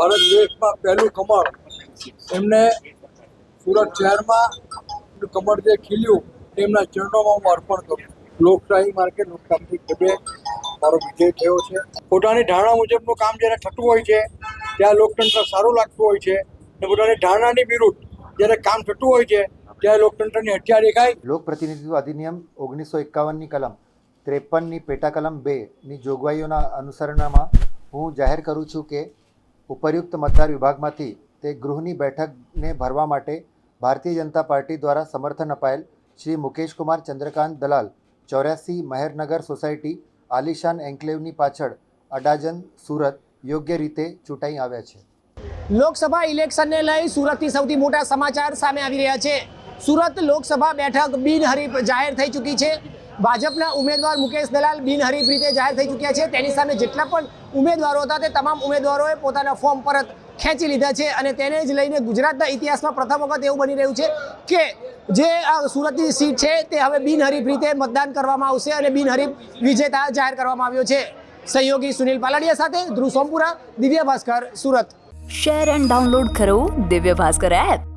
ભારત દેશમાં પહેલું કમળ. એમને સુરત શહેરમાં કમળ જે ખીલ્યું તેમના ચરણોમાં હું અર્પણ કરું લોકશાહી માર્ગે લોકશાહી ઢબે મારો વિજય થયો છે. પોતાની ધારણા મુજબનું કામ જ્યારે થતું હોય છે ત્યાં લોકતંત્ર સારું લાગતું હોય છે અને પોતાની ધારણાની વિરુદ્ધ જ્યારે કામ થતું હોય છે, ત્યારે લોકતંત્રની હત્યા દેખાય. લોક પ્રતિનિધિત્વ અધિનિયમ ઓગણીસો એકાવનની કલમ ત્રેપનની પેટા કલમ બેની જોગવાઈઓના અનુસરણમાં હું જાહેર કરું છું કે ઉપરયુક્ત મતદાર વિભાગમાંથી તે ગૃહની બેઠકને ભરવા માટે ભારતીય જનતા પાર્ટી દ્વારા સમર્થન અપાયેલ શ્રી મુકેશકુમાર ચંદ્રકાંત દલાલ, ચોર્યાસી મહેરનગર સોસાયટી, આલિશાન એન્કલેવની પાછળ અડાજન સુરત યોગ્ય રીતે ચૂંટાઈ આવ્યા છે. લોકસભા ઇલેક્શનને લઈ સુરતથી સૌથી મોટા સમાચાર સામે આવી રહ્યા છે. સુરત લોકસભા બેઠક બિનહરીફ જાહેર થઈ ચૂકી છે. ભાજપના ઉમેદવાર મુકેશ દલાલ બિનહરીફ રીતે જાહેર થઈ ચૂક્યા છે. તેની સામે જેટલા પણ ઉમેદવારો હતા તે તમામ ઉમેદવારોએ પોતાના ફોર્મ પરત ખેંચી લીધા છે અને તેને જ લઈને ગુજરાતના ઇતિહાસમાં પ્રથમ વખત એવું બની રહ્યું છે કે જે આ સુરતની સીટ છે તે હવે બિનહરીફ રીતે મતદાન કરવામાં આવશે અને બિનહરીફ વિજેતા જાહેર કરવામાં આવ્યો છે. સહયોગી સુનિલ પાલાડિયા સાથે Dhruv Sompura, Divya Bhaskar, Surat. Share and download કરો દિવ્ય ભાસ્કર એપ